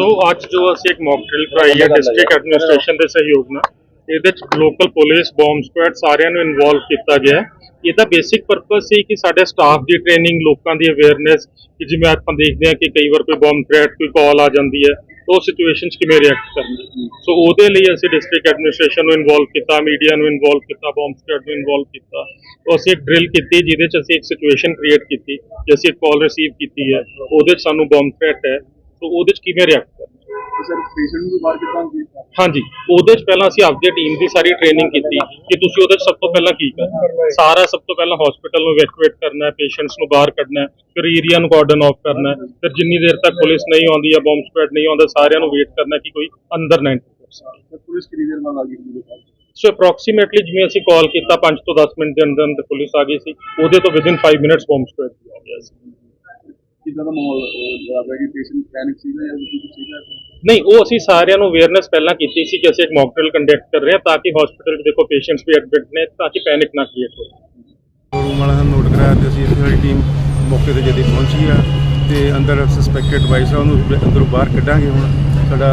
ਸੋ ਅੱਜ ਜੋ ਅਸੀਂ ਇੱਕ ਮੌਕ ਡਰਿਲ ਕਰਾਈ ਹੈ ਡਿਸਟ੍ਰਿਕਟ ਐਡਮਿਨਿਸਟ੍ਰੇਸ਼ਨ ਦੇ ਸਹਿਯੋਗ ਨਾਲ ਇਹਦੇ ਚ ਲੋਕਲ ਪੁਲਿਸ ਬੰਬ ਸਕੁਐਡ ਸਾਰਿਆਂ ਨੂੰ ਇਨਵੋਲਵ ਕੀਤਾ ਗਿਆ ਇਹਦਾ ਬੇਸਿਕ ਪਰਪਸ ਸੀ ਕਿ ਸਾਡੇ ਸਟਾਫ ਦੀ ਟ੍ਰੇਨਿੰਗ ਲੋਕਾਂ ਦੀ ਅਵੇਅਰਨੈਸ ਕਿ ਜਿਵੇਂ ਆਪਾਂ ਦੇਖਦੇ ਹਾਂ ਕਿ ਕਈ ਵਾਰ ਕੋਈ ਬੰਬ ਥ੍ਰੈਟ ਕੋਈ ਕਾਲ ਆ ਜਾਂਦੀ ਹੈ ਤਾਂ ਉਹ ਸਿਚੁਏਸ਼ਨਸ ਕਿਵੇਂ ਰਿਐਕਟ ਕਰਨੀ ਸੋ ਉਹਦੇ ਲਈ ਅਸੀਂ ਡਿਸਟ੍ਰਿਕਟ ਐਡਮਿਨਿਸਟ੍ਰੇਸ਼ਨ ਨੂੰ ਇਨਵੋਲਵ ਕੀਤਾ ਮੀਡੀਆ ਨੂੰ ਇਨਵੋਲਵ ਕੀਤਾ ਬੰਬ ਸਕੁਐਡ ਨੂੰ ਇਨਵੋਲਵ ਕੀਤਾ। ਤਾਂ ਅਸੀਂ ਇੱਕ ਡਰਿਲ ਕੀਤੀ ਜਿਹਦੇ ਚ ਅਸੀਂ ਇੱਕ ਸਿਚੁਏਸ਼ਨ ਕ੍ਰੀਏਟ ਕੀਤੀ ਕਿ ਅਸੀਂ ਇੱਕ ਕਾਲ ਰਿਸੀਵ ਕੀਤੀ ਹੈ। ਉਹਦੇ ਚ ਸਾਨੂੰ ਬੰਬ ਥ੍ਰੈਟ ਹੈ। ਸੋ ਉਹਦੇ ਚ ਕਿਵੇਂ ਰਿਐਕਟ ਕਰਨਾ? ਸਰ ਪੇਸ਼ੈਂਟ ਨੂੰ ਬਾਹਰ ਕਿੱਦਾਂ ਦੀ ਹਾਂਜੀ ਉਹਦੇ ਚ ਪਹਿਲਾਂ ਅਸੀਂ ਆਪਦੀ ਟੀਮ ਦੀ ਸਾਰੀ ਟ੍ਰੇਨਿੰਗ ਕੀਤੀ ਕਿ ਤੁਸੀਂ ਉਹਦੇ ਚ ਸਭ ਤੋਂ ਪਹਿਲਾਂ ਕੀ ਕਰਨਾ? ਸਾਰਾ ਸਭ ਤੋਂ ਪਹਿਲਾਂ ਹਸਪੀਟਲ ਨੂੰ ਇਵੈਕੂਏਟ ਕਰਨਾ ਹੈ ਪੇਸ਼ੈਂਟਸ ਨੂੰ ਬਾਹਰ ਕੱਢਣਾ ਹੈ ਫਿਰ ਏਰੀਆ ਨੂੰ ਕਾਰਡਨ ਆਫ ਕਰਨਾ ਹੈ ਫਿਰ ਜਿੰਨੀ ਦੇਰ ਤੱਕ ਪੁਲਿਸ ਨਹੀਂ ਆਉਂਦੀ ਜਾਂ ਬੰਬ ਸਕੁਐਡ ਨਹੀਂ ਆਉਂਦਾ ਸਾਰਿਆਂ ਨੂੰ ਵੇਟ ਕਰਨਾ ਕਿ ਕੋਈ ਅੰਦਰ ਨਾ ਪੁਲਿਸ ਕਿੰਨੀ ਦੇਰ ਬਾਅਦ ਆ ਗਈ ਮੇਰੇ ਕੋਲ ਸੋ ਅਪਰੋਕਸੀਮੇਟਲੀ ਜਿਵੇਂ ਅਸੀਂ ਕਾਲ ਕੀਤਾ 5 ਤੋਂ 10 ਮਿੰਟ ਦੇ ਅੰਦਰ ਅੰਦਰ ਪੁਲਿਸ ਆ ਗਈ ਸੀ ਉਹਦੇ ਤੋਂ ਵਿਦਿਨ 5 ਮਿੰਟਸ ਬੰਬ ਸਕੁਐਡ ਆ ਗਿਆ ਸੀ ਕਿੱਦਾਂ ਦਾ ਮਾਹੌਲ ਲੱਗ ਰਿਹਾ ਕਿ ਪੇਸ਼ੈਂਟ ਪੈਨਿਕ ਸੀਗਾ ਜਾਂ ਕੁਝ ਸੀਗਾ? ਨਹੀਂ ਉਹ ਅਸੀਂ ਸਾਰਿਆਂ ਨੂੰ ਅਵੇਅਰਨੈਸ ਪਹਿਲਾਂ ਕੀਤੀ ਸੀ ਕਿ ਅਸੀਂ ਇੱਕ ਮੌਕ ਡਰਿਲ ਕੰਡਕਟ ਕਰ ਰਹੇ ਹਾਂ ਤਾਂ ਕਿ ਹਸਪੀਟਲ 'ਚ ਦੇਖੋ ਪੇਸ਼ੈਂਟਸ ਵੀ ਐਡਮਿਟ ਨੇ ਤਾਂ ਕਿ ਪੈਨਿਕ ਨਾ ਕ੍ਰੀਏਟ ਹੋਵੇ। ਰੂਮ ਵਾਲਾ ਨੂੰ ਨੋਟ ਕਰਾਇਆ ਤੇ ਅਸੀਂ ਇੱਥੇ ਸਾਡੀ ਟੀਮ ਮੌਕੇ ਤੇ ਜਦੀ ਪਹੁੰਚੀ ਆ ਤੇ ਅੰਦਰ ਸਸਪੈਕਟਡ ਵਾਈਸ ਆ ਉਹਨੂੰ ਅੰਦਰੋਂ ਬਾਹਰ ਕੱਢਾਂਗੇ ਹੁਣ। ਸਾਡਾ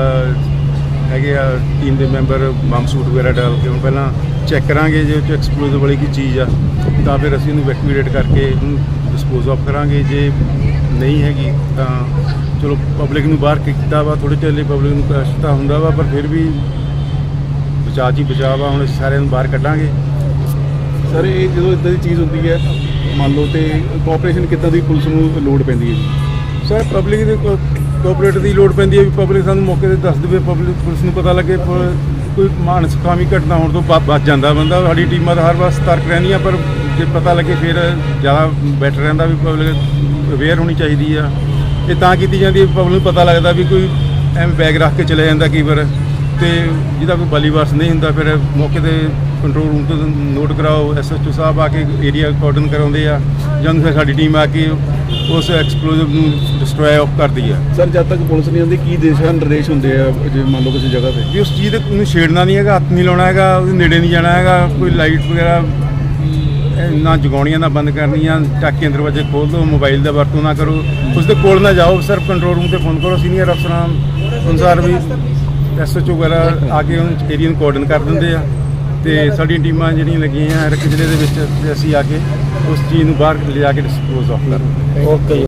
ਹੈਗੇ ਆ ਟੀਮ ਦੇ ਮੈਂਬਰ ਬੰਬ ਸੂਟ ਵਗੈਰਾ ਡਾਲ ਕੇ ਹੁਣ ਪਹਿਲਾਂ ਚੈੱਕ ਕਰਾਂਗੇ ਜੇ ਉਹ 'ਚ ਐਕਸਪਲੋਸਿਵ ਵਾਲੀ ਕੀ ਚੀਜ਼ ਆ। ਤਾਂ ਫਿਰ ਅਸੀਂ ਉਹਨੂੰ ਵੈਕੂਏਟ ਕਰਕੇ ਉਹਨੂੰ ਡਿਸਪੋਜ਼ ਆਫ ਕਰਾਂਗੇ। ਜੇ ਨਹੀਂ ਹੈਗੀ ਤਾਂ ਚਲੋ ਪਬਲਿਕ ਨੂੰ ਬਾਹਰ ਕੀਤਾ ਵਾ ਥੋੜੇ ਚਿਰ ਲਈ ਪਬਲਿਕ ਨੂੰ ਕਸ਼ਟ ਤਾਂ ਹੁੰਦਾ ਵਾ ਪਰ ਫਿਰ ਵੀ ਬਚਾਅ ਹੀ ਬਚਾਅ ਵਾ ਹੁਣ ਅਸੀਂ ਸਾਰਿਆਂ ਨੂੰ ਬਾਹਰ ਕੱਢਾਂਗੇ। ਸਰ ਇਹ ਜਦੋਂ ਇਦਾਂ ਦੀ ਚੀਜ਼ ਹੁੰਦੀ ਹੈ ਮੰਨ ਲਓ ਤੇ ਕੋਆਪਰੇਸ਼ਨ ਕਿੱਦਾਂ ਦੀ ਪੁਲਿਸ ਨੂੰ ਲੋਡ ਪੈਂਦੀ ਹੈ ਸਰ ਪਬਲਿਕ ਦੇ ਕੋਆਪਰੇਟ ਦੀ ਲੋੜ ਪੈਂਦੀ ਹੈ ਵੀ ਪਬਲਿਕ ਸਾਨੂੰ ਮੌਕੇ ਤੇ ਦੱਸ ਦੇਵੇ ਪਬਲਿਕ ਪੁਲਿਸ ਨੂੰ ਪਤਾ ਲੱਗੇ ਕੋਈ ਮਾਨਸਿਕਾਮੀ ਘਟਨਾ ਹੋਣ ਤੋਂ ਬਚ ਜਾਂਦਾ ਬੰਦਾ। ਸਾਡੀ ਟੀਮਾਂ ਤਾਂ ਹਰ ਵਾਰ ਸਤਰਕ ਰਹਿੰਦੀਆਂ ਪਰ ਜੇ ਪਤਾ ਲੱਗੇ ਫਿਰ ਜ਼ਿਆਦਾ ਬੈਟਰ ਰਹਿੰਦਾ ਵੀ ਪਬਲਿਕ ਅਵੇਅਰ ਹੋਣੀ ਚਾਹੀਦੀ ਆ। ਇਹ ਤਾਂ ਕੀਤੀ ਜਾਂਦੀ ਹੈ ਪਬਲਿਕ ਨੂੰ ਪਤਾ ਲੱਗਦਾ ਵੀ ਕੋਈ ਐਵੇਂ ਬੈਗ ਰੱਖ ਕੇ ਚਲੇ ਜਾਂਦਾ ਕਈ ਵਾਰ। ਤੇ ਜਿਹਦਾ ਕੋਈ ਬਲੀਵਾਸ ਨਹੀਂ ਹੁੰਦਾ ਫਿਰ ਮੌਕੇ ਤੇ ਕੰਟਰੋਲ ਰੂਮ ਤੋਂ ਨੋਟ ਕਰਾਓ ਐਸਐਚਓ ਸਾਹਿਬ ਆ ਕੇ ਏਰੀਆ ਕਾਰਡਨ ਕਰਾਉਂਦੇ ਆ। ਜਾਂ ਫਿਰ ਸਾਡੀ ਟੀਮ ਆ ਕੇ ਉਸ ਐਕਸਪਲੋਸਿਵ ਨੂੰ ਡਿਸਟਰੋਏ ਆਫ ਕਰਦੀ ਆ। ਸਰ ਜਦ ਤੱਕ ਪੁਲਿਸ ਨਹੀਂ ਆਉਂਦੀ ਕੀ ਦਿਸ਼ਾ ਨਿਰਦੇਸ਼ ਹੁੰਦੇ ਆ ਜੇ ਮੰਨ ਲਓ ਕਿਸੇ ਜਗ੍ਹਾ ਤੇ? ਵੀ ਉਸ ਚੀਜ਼ ਦੇ ਨੂੰ ਛੇੜਨਾ ਨਹੀਂ ਹੈਗਾ ਹੱਥ ਨਹੀਂ ਲਾਉਣਾ ਹੈਗਾ ਉਹਦੇ ਨੇੜੇ ਨਹੀਂ ਜਾਣਾ ਹੈਗਾ ਕੋਈ ਲਾਈਟ ਵਗੈਰਾ ਨਾ ਜਗਾਉਣੀਆਂ ਨਾ ਬੰਦ ਕਰਨੀਆਂ, ਟਾਕੀਆਂ ਦਰਵਾਜ਼ੇ ਖੋਲ ਦਿਓ, ਮੋਬਾਈਲ ਦਾ ਵਰਤੋਂ ਨਾ ਕਰੋ। ਉਸ ਦੇ ਕੋਲ ਨਾ ਜਾਓ, ਸਿਰਫ ਕੰਟਰੋਲ ਰੂਮ ਤੇ ਫੋਨ ਕਰੋ ਸੀਨੀਅਰ ਅਫਸਰਾਂ ਅਨੁਸਾਰ ਵੀ ਐਸਐਚਓ ਵਗੈਰਾ ਆ ਕੇ ਉਹ ਏਰੀਆ ਨੂੰ ਕੋਆਰਡਨ ਕਰ ਦਿੰਦੇ ਆ। ਤੇ ਸਾਡੀਆਂ ਟੀਮਾਂ ਜਿਹੜੀਆਂ ਲੱਗੀਆਂ ਹਰ ਇੱਕ ਜ਼ਿਲ੍ਹੇ ਦੇ ਵਿੱਚ, ਤੇ ਅਸੀਂ ਆ ਕੇ ਉਸ ਚੀਜ਼ ਨੂੰ ਬਾਹਰ ਲਿਜਾ ਕੇ ਡਿਸਪੋਜ਼ ਆਫ ਕਰਦੇ ਓਕੇ